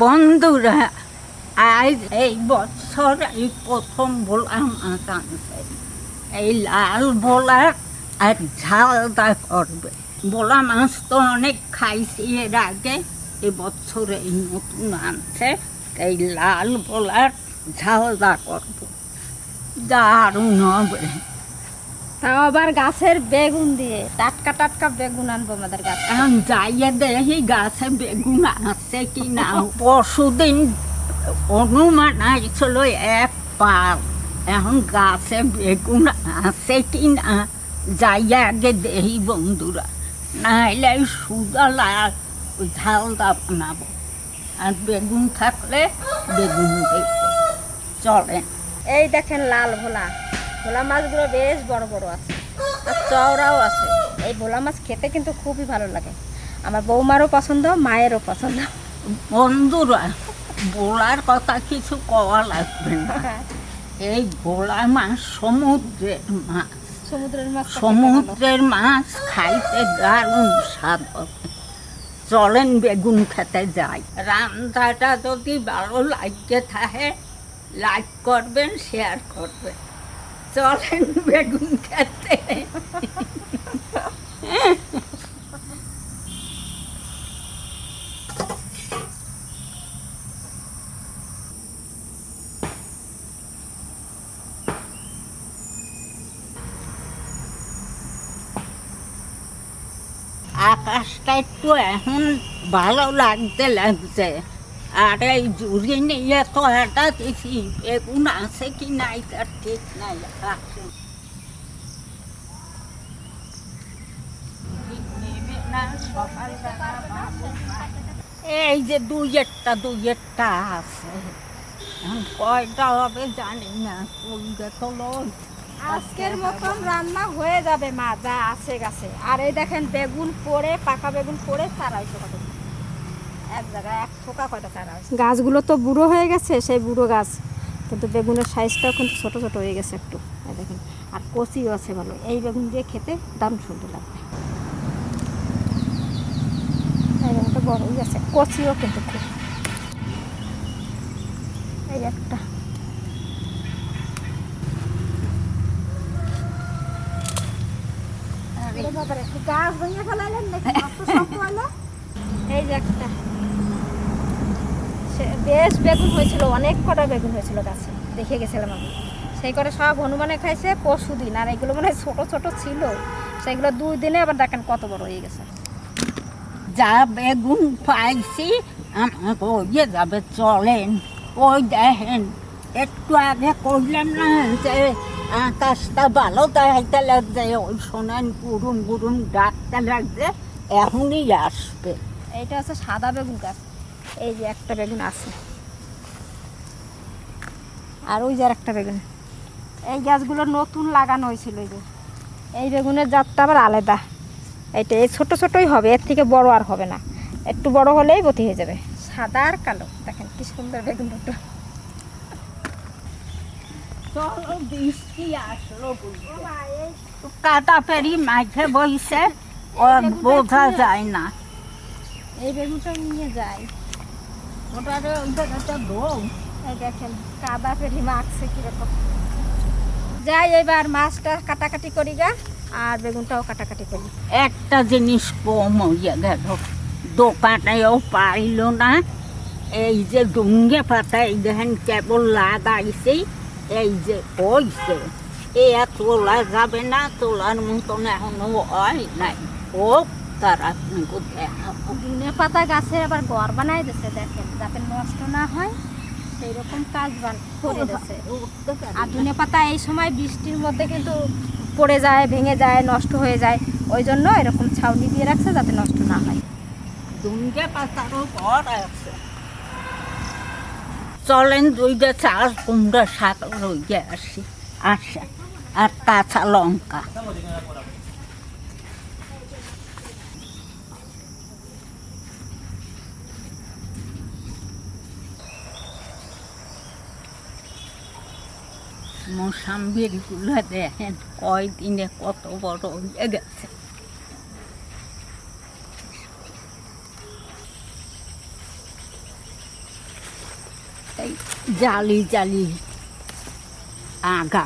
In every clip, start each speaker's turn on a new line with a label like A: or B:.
A: বন্ধুরা, আজ এই বছর এই প্রথম ভোলা মাছ আনছে এই লাল ভোলা আর ঝালদা করবে। ভোলা মাছ তো অনেক খাইছি এর আগে এবছর এই নতুন আনছে, এই লাল ভোলার ঝালদা করব। দারুণ হবে।
B: তাও আবার গাছের বেগুন দিয়ে। টাটকা টাটকা বেগুন আনব আমাদের গাছ।
A: এখন যাইয়ে দেখি গাছে বেগুন আছে কি না। পরশুদিন অনুমান আসছিল এক পাল এখন গাছে বেগুন আছে কি না যাইয়া আগে দেখি বন্ধুরা। নাহলে সুদা লাগ ঝালদা বানাবো। আর বেগুন থাকলে বেগুন দেখব চলেন।
B: এই দেখেন লাল ভোলা। ভোলা মাছগুলো বেশ বড় বড় আছে। আর চওড়াও আছে। এই ভোলা মাছ খেতে কিন্তু খুবই ভালো লাগে। আমার বৌমারও পছন্দ মায়েরও পছন্দ।
A: বন্ধুরা বোলার কথা কিছু কওয়া লাগবে না। এই ভোলা মাছ সমুদ্রের মাছ।
B: সমুদ্রের মাছ।
A: সমুদ্রের মাছ খাইতে দারুণ স্বাদ হবে চলেন বেগুন খেতে যাই। রান্নাটা যদি ভালো লাগে থাকে লাইক করবেন শেয়ার করবেন। চলেন বেগুন খেতে। আকাশটা একটু এখন ভালো লাগতে লাগছে। এই যে দুই একটা দুই একটা আছে কয়টা হবে জানি না
B: আজকের মতন রান্না হয়ে যাবে মা যা আছে গাছে আর এই দেখেন বেগুন পড়ে পাকা বেগুন পড়ে হয়েছে কত এক জায়গায় এক ফোকা কয়টা চারা হয়েছে? গাছগুলো তো বুড়ো হয়ে গেছে সেই বুড়ো গাছ। কিন্তু বেগুনের সাইজটাও কিন্তু ছোট ছোট হয়ে গেছে একটু। দেখেন আর কচিও আছে ভালো। এই বেগুন দিয়ে খেতে দারুণ সুন্দর লাগবে। এই বেগুনটা বড় হয়ে গেছে কচিও কিন্তু খুব। এই একটা? এই যে একটা। বেশ বেগুন হয়েছিল অনেক কটা বেগুন হয়েছিল গাছে দেখে গেছিলাম আমি। সেই করে সব হনুমানে খাইছে পরশু দিন আর এগুলো মানে ছোট ছোট ছিল। সেগুলো দুই দিনে আবার দেখেন কত বড় হয়ে গেছে।
A: যা বেগুন পাইছি আমাকে ওইয়ে যাবে চলেন ওই দেখেন একটু আগে করলেন না যে আকাশটা ভালো দেখাইতে লাগছে ওই শোনেন গুরুম গুরুম ডাকতে লাগছে এখনই আসবে।
B: এটা আছে সাদা বেগুন গাছ। এই যে একটা বেগুন আছে। আর ওই যে একটা বেগুন। এই গাছগুলো নতুন লাগানো হয়েছিল এই যে। এই বেগুনের জাতটা আবার আলাদা। এইটা এই ছোট ছোটই হবে এর থেকে বড় আর হবে না। একটু বড় হলেই বতি হয়ে যাবে। সাদা আর কালো। দেখেন কি সুন্দর বেগুন দুটো।
A: কাটা পেরি মাঝে বইছে বোঝা যায় না।
B: এই বেগুনটা নিয়ে যাই।
A: ওটারে ওইটা একটা দৌ
B: এই দেখেন কাদা ফেরি মাখছে কীরকম। যাই এবার মাছটা কাটাকাটি করি গা আর বেগুনটাও কাটাকাটি করি।
A: একটা জিনিস কম হইয়া গেল। দোকানেও পাইল না। এই যে ডুঙ্গে পাতা এই দেখেন কেবল লাগাইছি এই যে হইছে। এ তোলা যাবে না তোলার মতন এখনও হয় নাই। হোক তারা আপনাকে
B: পাতা গাছে আবার ঘর বানাই দিছে দেখেন যাতে নষ্ট না হয় সেই রকম কাজ করে দিছে। আর ধনে পাতা এই সময় বৃষ্টির মধ্যে কিন্তু পড়ে যায় ভেঙে যায় নষ্ট হয়ে যায় ওই জন্য এরকম ছাউনি দিয়ে রাখছে যাতে নষ্ট না হয়।
A: ডুঙ্গে পাতারও ঘর আছে। চলেন দুইটা চাল কুমড়া শাক রইয়ে আসি আসেন আর কাঁচা লঙ্কা। মোসাম্বিরগুলো দেখেন কয়দিনে কত বড় হয়ে গেছে। জালি জালি আগা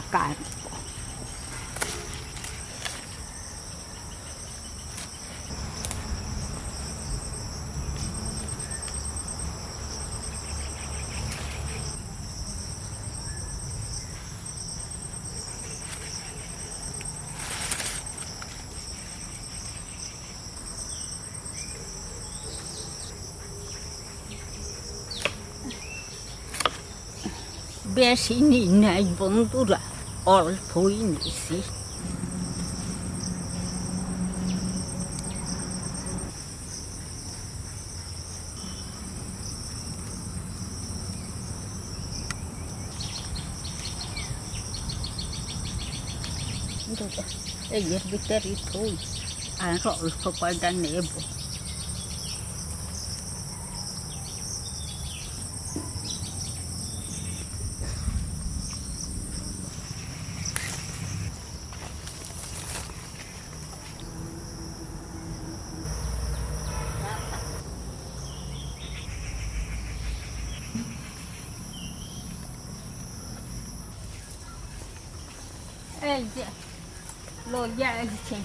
A: বেশি নিই নাই বন্ধুরা অল্পই নিছি এই এর ভিতরে থই আর অল্প কয়টা নেব এই যে লইয়া গেছে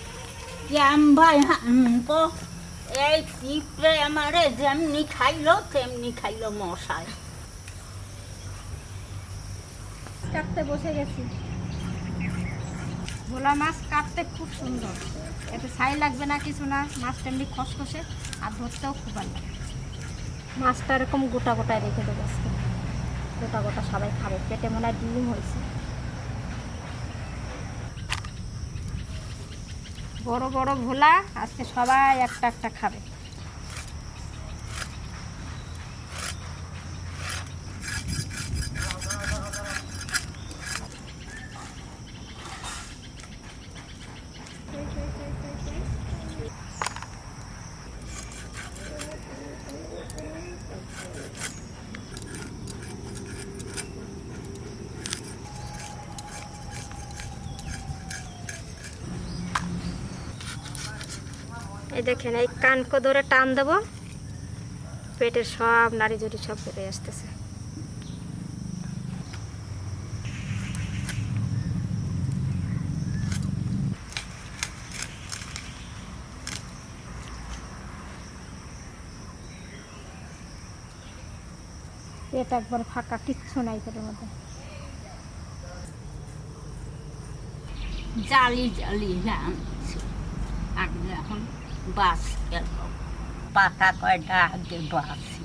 B: ভোলা মাছ কাটতে খুব সুন্দর এতে লাগবে না কিছু না মাছটা খসখসে আর ধরতেও খুব ভালো মাছটা এরকম গোটা গোটায় রেখে দেবো গোটা গোটা সবাই খাবে পেটে মনে হয় ডিম হয়েছে বড় বড় ভোলা আজকে সবাই একটা একটা খাবে। এই দেখেন, এই কানকো ধরে টান দেবো। পেটের সব নাড়ি জড়ি সব বেরিয়ে আসতেছে। পেট একবার ফাঁকা কিচ্ছু নাই পেটের মধ্যে।
A: জালি জালি আগে এখন বাস গেল পাতা কয়টা আগে বাসি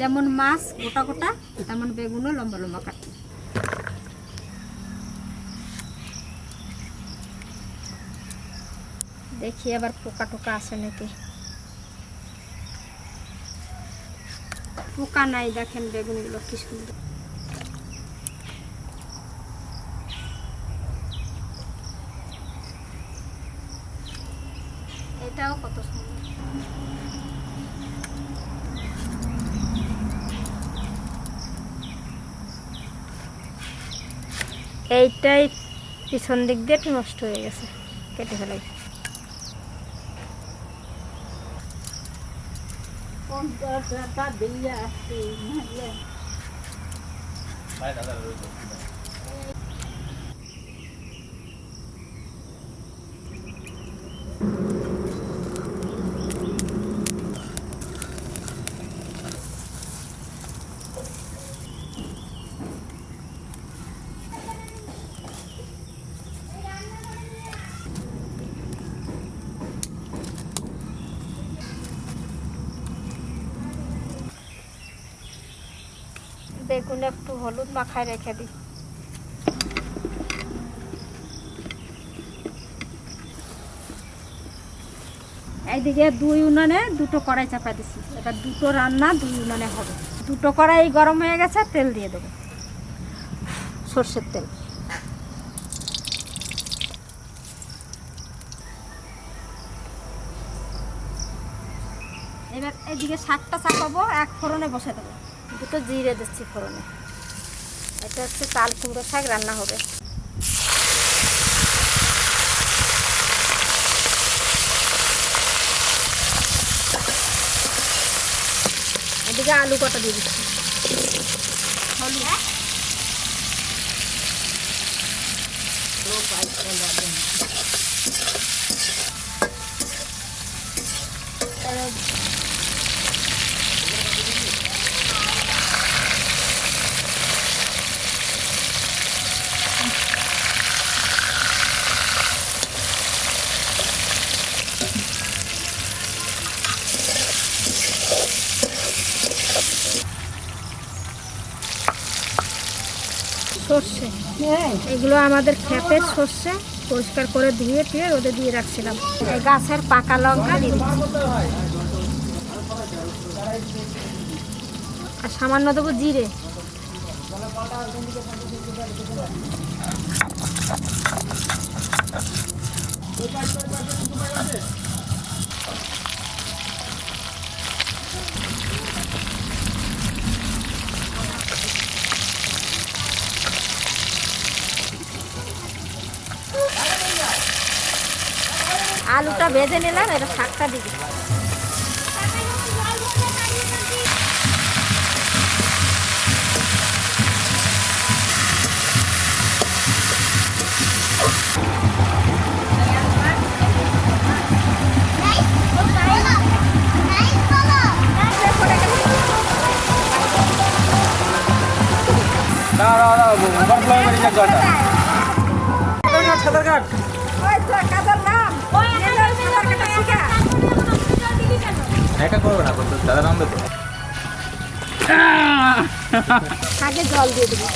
B: যেমন মাছ গোটা গোটা, তেমন বেগুনও লম্বা লম্বা কাটি দেখি আবার পোকা টোকা আছে নাকি। পোকা নাই, দেখেন বেগুনগুলো কি সুন্দর এটাও কত সুন্দর এইটাই পিছন দিক দিয়ে একটু নষ্ট হয়ে গেছে কেটে ফেলাই
A: পঞ্চাশ টাকা দিয়ে আসছি
B: বেগুন একটু হলুদ মাখায় রেখে দিই। এইদিকে দুই উনানে দুটো কড়াই চাপা দিছি। এবার দুটো রান্না দুই উনানে হবে। দুটো কড়াই গরম হয়ে গেছে, তেল দিয়ে দেবো। সর্ষের তেল। এবার এইদিকে শাকটা চাপাবো, এক ফোরনে বসে দেবো। দুটো জিরে দিচ্ছি ফোড়নে। এটা হচ্ছে চাল কুমড়ো শাক, রান্না হবে। এদিকে আলু কটা দিয়ে দিচ্ছি। হলুদ সর্ষে এগুলো আমাদের ক্ষেতের সর্ষে পরিষ্কার করে ধুয়ে টুয়ে রোদে দিয়ে রাখছিলাম। এই গাছের পাকা লঙ্কা আর সামান্য দেবো জিরে। আলুটা ভেজে নিলাম এটা শাকটা তো কাজের নাম সাঁতার
C: একা করবে না করতে দাদা নামবে তো।
B: আগে জল দিয়ে দেবো।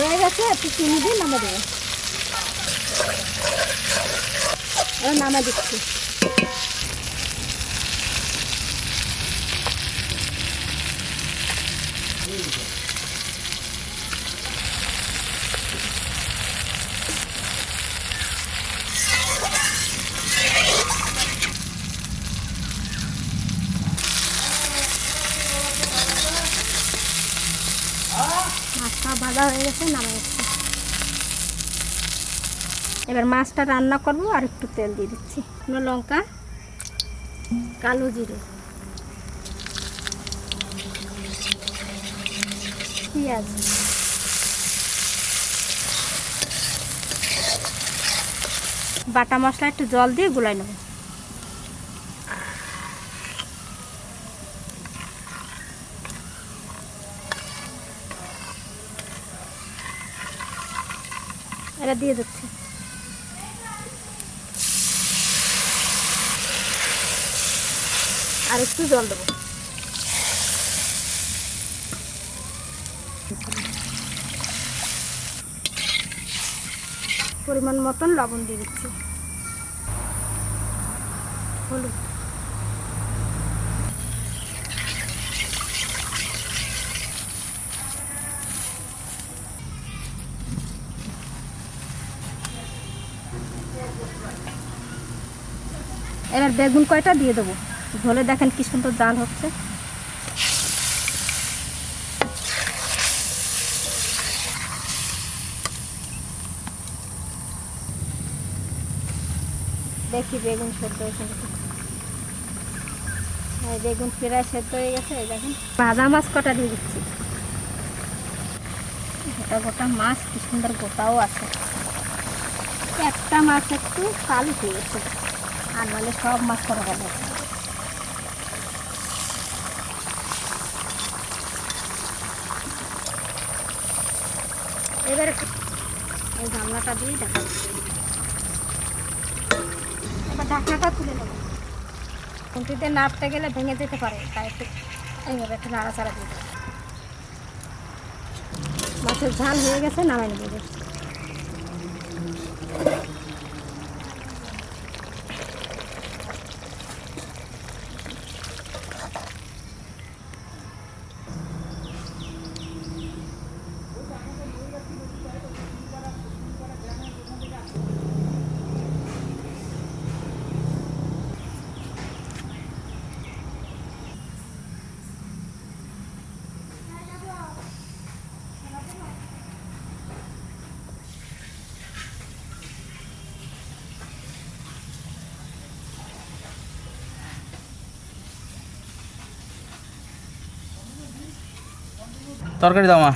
B: হয়ে গেছে, একটু নামে দেবো এবার নামা দিচ্ছি। মাছটা ভাজা হয়ে গেছে নামা যাচ্ছে এবার মাছটা রান্না করব আর একটু তেল দিয়ে দিচ্ছি। লঙ্কা কালো জিরে। পেঁয়াজ। বাটা মশলা একটু জল দিয়ে গুলাই নেব। এটা দিয়ে দিচ্ছি। আর একটু জল দেবো। পরিমাণ মতন লবণ দিয়ে দিচ্ছি। হলুদ। এবার বেগুন কয়টা দিয়ে দেবো? ঝোলে দেখেন কি সুন্দর জাল হচ্ছে। দেখি বেগুন সেদ্ধ বেগুন প্রায় সেদ্ধ হয়ে গেছে দেখেন। ভাজা মাছ কটা দিয়ে দিচ্ছি। গোটা গোটা মাছ, কি সুন্দর গোটাও আছে। একটা মাছ একটু কালো হয়ে গেছে আর নাহলে সব মাছ করা হবে। এবারে গামলাটা দিয়েই দেখা এবার ঢাকনাটা তুলে নেব। খুঁটিতে নাড়তে গেলে ভেঙে যেতে পারে, তাই একটু এইভাবে একটু নাড়াচাড়া দিয়ে। মাছের ঝাল হয়ে গেছে, নামাই নেবে।
C: তরকারি দাও, মা।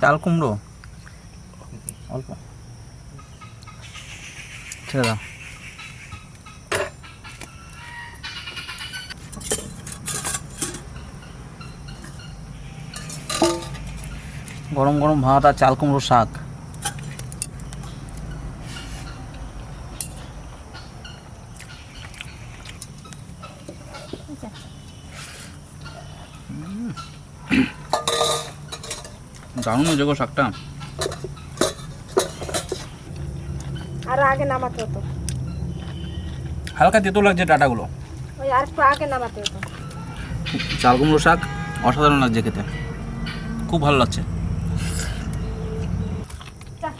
C: চাল কুমড়ো। অল্প। ছেড়ে দাও। গরম গরম ভাত আর চাল কুমড়ো শাক। দারুণ হয়েছে গো শাকটা।
B: আর আগে নামাতে হতো।
C: হালকা তেতো লাগছে ডাটাগুলো।
B: ওই আর একটু আগে নামাতে হতো।
C: চাল কুমড়ো শাক অসাধারণ লাগছে খেতে। খুব ভালো লাগছে
B: চা।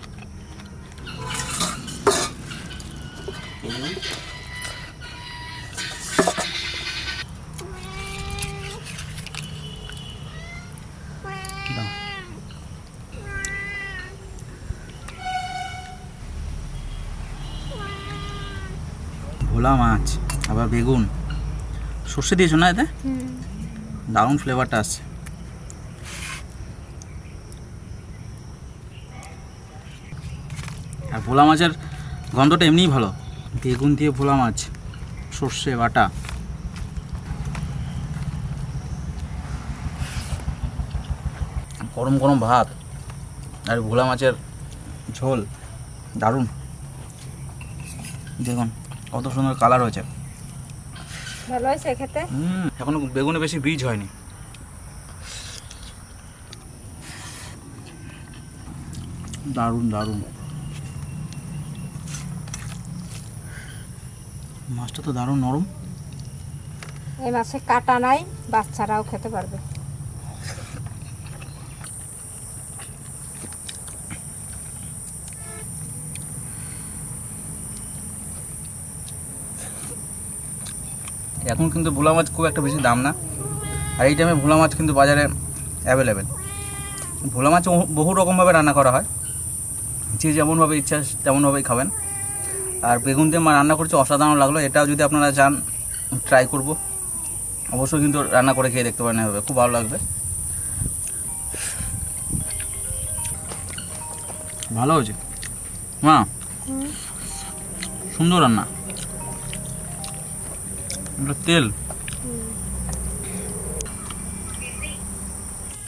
C: দাও। ভোলা মাছ আবার বেগুন। সর্ষে দিয়েছ না এতে? দারুণ ফ্লেভারটা আসছে আর ভোলা মাছের গন্ধটা এমনিই ভালো। বেগুন দিয়ে ভোলা মাছ সর্ষে বাটা। গরম গরম ভাত আর ভোলা মাছের ঝোল দারুণ। দেখুন কত সুন্দর কালার হয়েছে।
B: ভালো হয়েছে খেতে
C: হুম এখনও বেগুনে বেশি বীজ হয়নি। দারুণ দারুণ। মাছটা তো দারুণ নরম।
B: এই মাছে কাটা নাই বাচ্চারাও খেতে পারবে।
C: এখন কিন্তু ভোলা মাছ খুব একটা বেশি দাম না। আর এই টাইমে ভোলা মাছ কিন্তু বাজারে অ্যাভেলেবেল ভোলা মাছ বহু- রকমভাবে রান্না করা হয়। যে যেমনভাবে ইচ্ছা তেমনভাবেই খাবেন। আর বেগুন দিয়ে মা রান্না করছে অসাধারণ লাগল। এটাও যদি আপনারা চান ট্রাই করব। অবশ্যই কিন্তু রান্না করে খেয়ে দেখতে পারেন এভাবে। খুব ভালো লাগবে। ভালো হয়েছে? মা সুন্দর রান্না। তেল।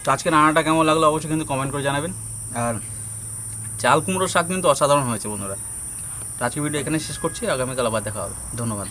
C: তো আজকে রান্নাটা কেমন লাগল অবশ্যই কিন্তু কমেন্ট করে জানাবেন। আর চাল কুমড়োর শাক কিন্তু অসাধারণ হয়েছে বন্ধুরা। আজকে ভিডিও এখানে শেষ করছি। আগামীকাল আবার দেখা হবে। ধন্যবাদ।